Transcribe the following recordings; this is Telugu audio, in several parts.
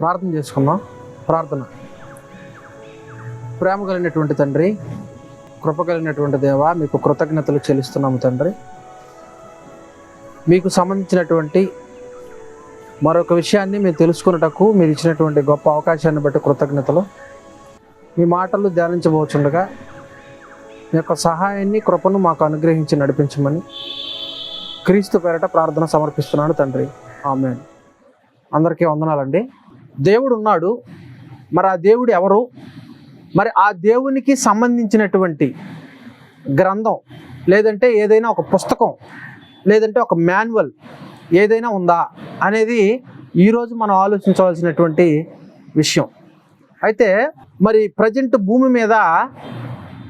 ప్రార్థన చేసుకుందాం. ప్రార్థన. ప్రేమ కలిగినటువంటి తండ్రి కృప కలిగినటువంటి దేవ మీకు కృతజ్ఞతలు చెల్లిస్తున్నాము తండ్రి. మీకు సంబంధించినటువంటి మరొక విషయాన్ని మేము తెలుసుకున్నటకు మీరు ఇచ్చినటువంటి గొప్ప అవకాశాన్ని బట్టి కృతజ్ఞతలు. మీ మాటలు ధ్యానించబోచుండగా మీ యొక్క సహాయాన్ని కృపను మాకు అనుగ్రహించి నడిపించమని క్రీస్తు పేరట ప్రార్థన సమర్పిస్తున్నాను తండ్రి. ఆమె అందరికీ వందనాలండి. దేవుడు ఉన్నాడు మరి ఆ దేవుడు ఎవరు? మరి ఆ దేవునికి సంబంధించినటువంటి గ్రంథం లేదంటే ఏదైనా ఒక పుస్తకం లేదంటే ఒక మాన్యువల్ ఏదైనా ఉందా అనేది ఈరోజు మనం ఆలోచించవలసినటువంటి విషయం. అయితే మరి ప్రజెంట్ భూమి మీద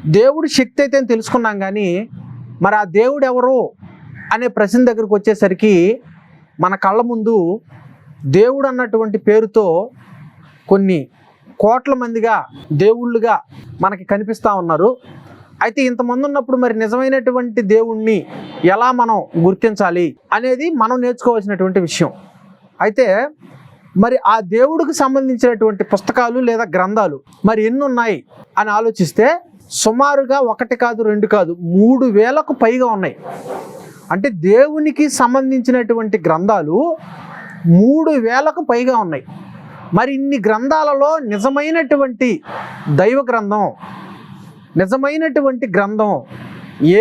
దేవుడి శక్తి అయితే తెలుసుకున్నాం కానీ మరి ఆ దేవుడు ఎవరు అనే ప్రశ్న దగ్గరకు వచ్చేసరికి మన కళ్ళ ముందు దేవుడు అన్నటువంటి పేరుతో కొన్ని కోట్ల మందిగా దేవుళ్ళుగా మనకి కనిపిస్తూ ఉన్నారు. అయితే ఇంతమంది ఉన్నప్పుడు మరి నిజమైనటువంటి దేవుణ్ణి ఎలా మనం గుర్తించాలి అనేది మనం నేర్చుకోవాల్సినటువంటి విషయం. అయితే మరి ఆ దేవుడికి సంబంధించినటువంటి పుస్తకాలు లేదా గ్రంథాలు మరి ఎన్ని ఉన్నాయి అని ఆలోచిస్తే సుమారుగా ఒకటి కాదు రెండు కాదు మూడు వేలకు పైగా ఉన్నాయి. అంటే దేవునికి సంబంధించినటువంటి గ్రంథాలు మూడు వేలకు పైగా ఉన్నాయి. మరి ఇన్ని గ్రంథాలలో నిజమైనటువంటి దైవ గ్రంథం నిజమైనటువంటి గ్రంథం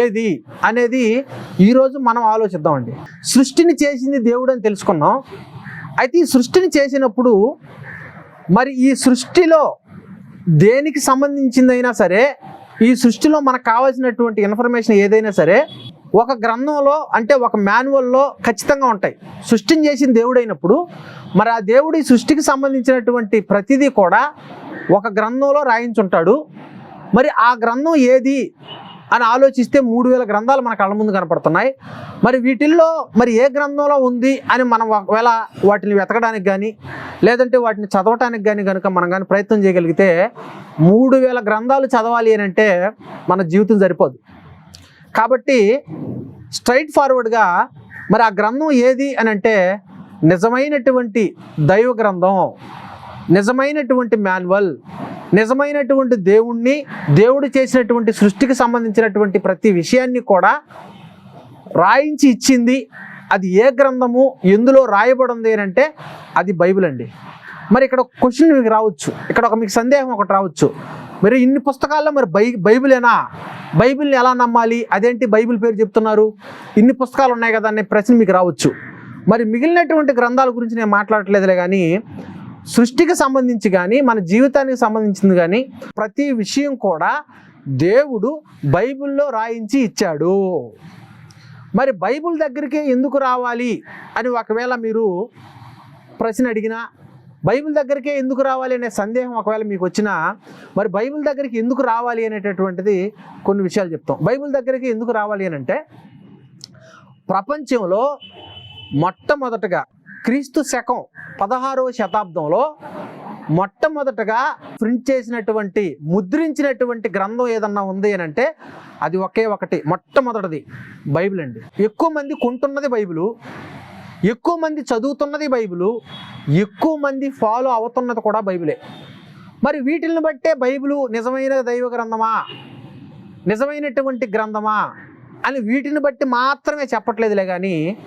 ఏది అనేది ఈరోజు మనం ఆలోచిద్దామండి. సృష్టిని చేసింది దేవుడు అని తెలుసుకున్నాం. అయితే ఈ సృష్టిని చేసినప్పుడు మరి ఈ సృష్టిలో దేనికి సంబంధించిందైనా సరే ఈ సృష్టిలో మనకు కావాల్సినటువంటి ఇన్ఫర్మేషన్ ఏదైనా సరే ఒక గ్రంథంలో అంటే ఒక మాన్యువల్లో ఖచ్చితంగా ఉంటాయి. సృష్టిని చేసిన దేవుడైనప్పుడు మరి ఆ దేవుడి సృష్టికి సంబంధించినటువంటి ప్రతిదీ కూడా ఒక గ్రంథంలో రాయించుంటాడు. మరి ఆ గ్రంథం ఏది అని ఆలోచిస్తే మూడు వేల గ్రంథాలు మన కళ్ళ ముందు కనపడుతున్నాయి. మరి వీటిల్లో మరి ఏ గ్రంథంలో ఉంది అని మనం ఒకవేళ వాటిని వెతకడానికి కానీ లేదంటే వాటిని చదవటానికి కానీ కనుక మనం కానీ ప్రయత్నం చేయగలిగితే మూడు వేల గ్రంథాలు చదవాలి అని అంటే మన జీవితం సరిపోదు. కాబట్టి స్ట్రైట్ ఫార్వర్డ్గా మరి ఆ గ్రంథం ఏది అని అంటే నిజమైనటువంటి దైవ గ్రంథం. నిజమైనటువంటి మాన్యువల్. నిజమైనటువంటి దేవుణ్ణి దేవుడు చేసినటువంటి సృష్టికి సంబంధించినటువంటి ప్రతి విషయాన్ని కూడా రాయించి ఇచ్చింది. అది ఏ గ్రంథము ఎందులో రాయబడింది అని అంటే అది బైబిల్ అండి. మరి ఇక్కడ ఒక క్వశ్చన్ మీకు రావచ్చు. ఇక్కడ ఒక మీకు సందేహం ఒకటి రావచ్చు. మరి ఇన్ని పుస్తకాల్లో మరి బై బైబిలేనా? బైబిల్ని ఎలా నమ్మాలి? అదేంటి బైబిల్ పేరు చెప్తున్నారు? ఇన్ని పుస్తకాలు ఉన్నాయి కదా అనే ప్రశ్న మీకు రావచ్చు. మరి మిగిలినటువంటి గ్రంథాల గురించి నేను మాట్లాడట్లేదులే కానీ సృష్టికి సంబంధించి కానీ మన జీవితానికి సంబంధించింది కానీ ప్రతి విషయం కూడా దేవుడు బైబిల్లో రాయించి ఇచ్చాడు. మరి బైబిల్ దగ్గరికి ఎందుకు రావాలి అని ఒకవేళ మీరు ప్రశ్న అడిగినా బైబిల్ దగ్గరికే ఎందుకు రావాలి అనే సందేహం ఒకవేళ మీకు వచ్చినా మరి బైబిల్ దగ్గరికి ఎందుకు రావాలి అనేటటువంటిది కొన్ని విషయాలు చెప్తాం. బైబిల్ దగ్గరికి ఎందుకు రావాలి అని అంటే ప్రపంచంలో మొట్టమొదటగా క్రీస్తు శకం పదహారవ శతాబ్దంలో మొట్టమొదటగా ప్రింట్ చేసినటువంటి ముద్రించినటువంటి గ్రంథం ఏదన్నా ఉంది అని అంటే అది ఒకే ఒకటి మొట్టమొదటిది బైబిల్ అండి. ఎక్కువ మంది కొంటున్నది బైబిలు ఎక్కువ మంది చదువుతున్నది బైబిలు ఎక్కువ మంది ఫాలో అవుతున్నది కూడా బైబిలే. మరి వీటిని బట్టే బైబిలు నిజమైన దైవ గ్రంథమా? నిజమైనటువంటి గ్రంథమా? అని వీటిని బట్టి మాత్రమే చెప్పట్లేదులే కానీ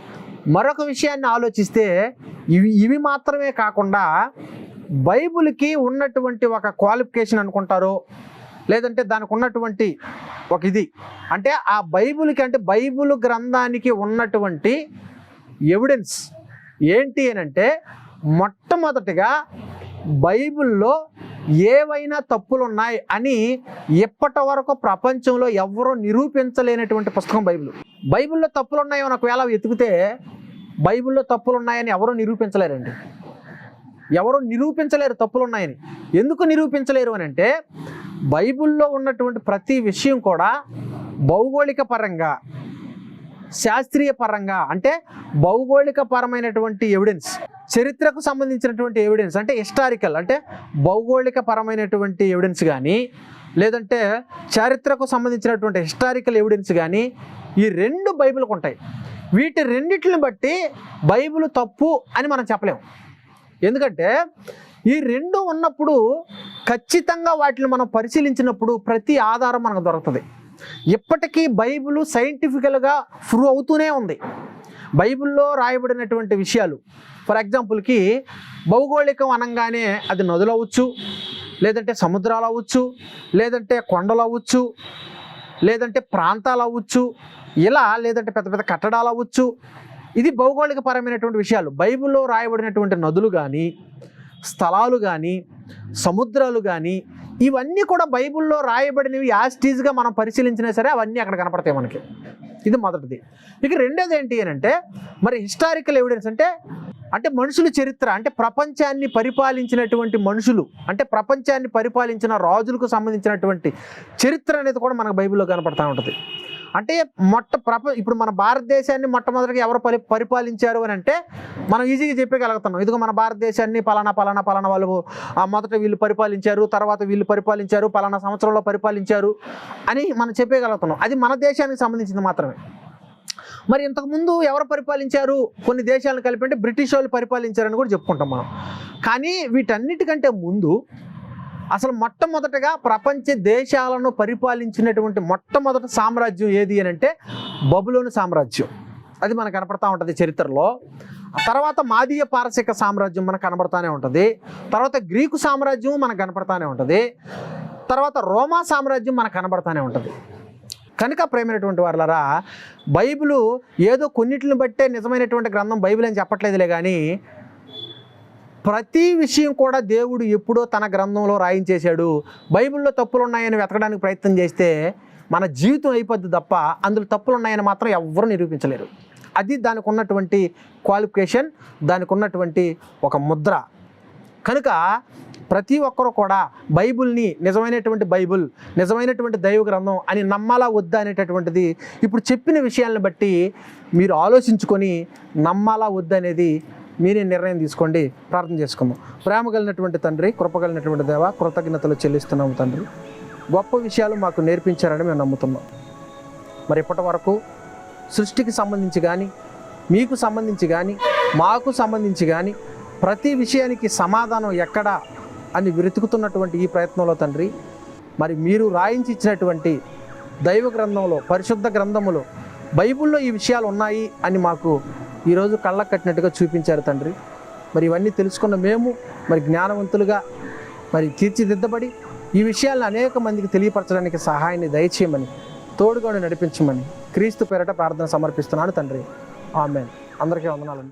మరొక విషయాన్ని ఆలోచిస్తే ఇవి ఇవి మాత్రమే కాకుండా బైబిల్కి ఉన్నటువంటి ఒక క్వాలిఫికేషన్ అనుకుంటారు లేదంటే దానికి ఉన్నటువంటి ఒక ఇది. అంటే ఆ బైబిల్కి అంటే బైబిల్ గ్రంథానికి ఉన్నటువంటి ఎవిడెన్స్ ఏంటి అని అంటే మొట్టమొదటిగా బైబిల్లో ఏవైనా తప్పులు ఉన్నాయి అని ఇప్పటి వరకు ప్రపంచంలో ఎవరూ నిరూపించలేనటువంటి పుస్తకం బైబిల్. బైబిల్లో తప్పులు ఉన్నాయో ఒకవేళ వెతికితే బైబిల్లో తప్పులు ఉన్నాయని ఎవరూ నిరూపించలేరండి. ఎవరు నిరూపించలేరు తప్పులు ఉన్నాయని ఎందుకు నిరూపించలేరు అని అంటే బైబిల్లో ఉన్నటువంటి ప్రతి విషయం కూడా భౌగోళిక పరంగా శాస్త్రీయ పరంగా అంటే భౌగోళిక పరమైనటువంటి ఎవిడెన్స్ చరిత్రకు సంబంధించినటువంటి ఎవిడెన్స్ అంటే హిస్టారికల్ అంటే భౌగోళిక పరమైనటువంటి ఎవిడెన్స్ కానీ లేదంటే చారిత్రకు సంబంధించినటువంటి హిస్టారికల్ ఎవిడెన్స్ కానీ ఈ రెండు బైబిల్కి ఉంటాయి వీటి రెండిటిని బట్టి బైబిల్ తప్పు అని మనం చెప్పలేము ఎందుకంటే ఈ రెండు ఉన్నప్పుడు ఖచ్చితంగా వాటిని మనం పరిశీలించినప్పుడు ప్రతి ఆధారం మనకు దొరుకుతుంది. ఇప్పటికీ బైబిల్ సైంటిఫికల్గా ప్రూవ్ అవుతూనే ఉంది. బైబిల్లో రాయబడినటువంటి విషయాలు ఫర్ ఎగ్జాంపుల్కి భౌగోళికం అనగానే అది నదులు అవ్వచ్చు లేదంటే సముద్రాలు అవ్వచ్చు లేదంటే కొండలు అవ్వచ్చు లేదంటే ప్రాంతాలు అవ్వచ్చు ఇలా లేదంటే పెద్ద పెద్ద కట్టడాలు అవ్వచ్చు ఇది భౌగోళిక పరమైనటువంటి విషయాలు. బైబిల్లో రాయబడినటువంటి నదులు కానీ స్థలాలు కానీ సముద్రాలు కానీ ఇవన్నీ కూడా బైబిల్లో రాయబడినవి యాస్టీజ్గా మనం పరిశీలించినా సరే అవన్నీ అక్కడ కనపడతాయి మనకి. ఇది మొదటిది. ఇక రెండోది ఏంటి అని అంటే మరి హిస్టారికల్ ఎవిడెన్స్ అంటే అంటే మనుషుల చరిత్ర అంటే ప్రపంచాన్ని పరిపాలించినటువంటి మనుషులు అంటే ప్రపంచాన్ని పరిపాలించిన రాజులకు సంబంధించినటువంటి చరిత్ర అనేది కూడా మనకు బైబిల్లో కనపడతా ఉంటుంది. అంటే మొట్ట ప్రప ఇప్పుడు మన భారతదేశాన్ని మొట్టమొదటిగా ఎవరు పరి పరిపాలించారు అని అంటే మనం ఈజీగా చెప్పగలుగుతున్నాం. ఇదిగో మన భారతదేశాన్ని పలానా పలానా పలానా వాళ్ళు మొదట వీళ్ళు పరిపాలించారు తర్వాత వీళ్ళు పరిపాలించారు పలానా సంవత్సరంలో పరిపాలించారు అని మనం చెప్పగలుగుతున్నాం. అది మన దేశానికి సంబంధించింది మాత్రమే. మరి ఇంతకుముందు ఎవరు పరిపాలించారు? కొన్ని దేశాలను కలిపి అంటే బ్రిటిష్ వాళ్ళు పరిపాలించారని కూడా చెప్పుకుంటాం మనం. కానీ వీటన్నిటికంటే ముందు అసలు మొట్టమొదటగా ప్రపంచ దేశాలను పరిపాలించినటువంటి మొట్టమొదటి సామ్రాజ్యం ఏది అని అంటే బబులోని సామ్రాజ్యం. అది మనకు కనపడతా ఉంటుంది చరిత్రలో. తర్వాత మాదీయ పారసిక సామ్రాజ్యం మనకు కనబడతానే ఉంటుంది. తర్వాత గ్రీకు సామ్రాజ్యం మనకు కనపడతానే ఉంటుంది. తర్వాత రోమా సామ్రాజ్యం మనకు కనబడతానే ఉంటుంది. కనుక ప్రేమైనటువంటి వాళ్ళరా బైబిలు ఏదో కొన్నిటిని బట్టే నిజమైనటువంటి గ్రంథం బైబిల్ అని చెప్పట్లేదులే కానీ ప్రతి విషయం కూడా దేవుడు ఎప్పుడో తన గ్రంథంలో రాయించేశాడు. బైబిల్లో తప్పులు ఉన్నాయని వెతకడానికి ప్రయత్నం చేస్తే మన జీవితం అయిపోద్ది తప్ప అందులో తప్పులు ఉన్నాయని మాత్రం ఎవ్వరూ నిరూపించలేరు. అది దానికి ఉన్నటువంటి క్వాలిఫికేషన్ దానికి ఉన్నటువంటి ఒక ముద్ర. కనుక ప్రతి ఒక్కరు కూడా బైబిల్ని నిజమైనటువంటి బైబిల్ నిజమైనటువంటి దైవ గ్రంథం అని నమ్మాలా వద్దా అనేటటువంటిది ఇప్పుడు చెప్పిన విషయాలను బట్టి మీరు ఆలోచించుకొని నమ్మాలా వద్దు అనేది మీరే నిర్ణయం తీసుకోండి ప్రార్థన చేసుకుందాం. ప్రేమ కలిగినటువంటి తండ్రి కృపగలిగినటువంటి దేవ కృతజ్ఞతలు చెల్లిస్తున్నాము తండ్రి. గొప్ప విషయాలు మాకు నేర్పించారని మేము నమ్ముతున్నాం. మరి ఇప్పటి వరకు సృష్టికి సంబంధించి కానీ మీకు సంబంధించి కానీ మాకు సంబంధించి కానీ ప్రతి విషయానికి సమాధానం ఎక్కడా అని వెతుకుతున్నటువంటి ఈ ప్రయత్నంలో తండ్రి మరి మీరు రాయించి ఇచ్చినటువంటి దైవ గ్రంథంలో పరిశుద్ధ గ్రంథములో బైబిల్లో ఈ విషయాలు ఉన్నాయి అని మాకు ఈరోజు కళ్ళకు కట్టినట్టుగా చూపించారు తండ్రి. మరి ఇవన్నీ తెలుసుకున్న మేము మరి జ్ఞానవంతులుగా మరి తీర్చిదిద్దబడి ఈ విషయాలను అనేక మందికి తెలియపరచడానికి సహాయాన్ని దయచేయమని తోడుగా నడిపించమని క్రీస్తు పేరట ప్రార్థన సమర్పిస్తున్నాను తండ్రి. ఆమె అందరికీ వందనాలండి.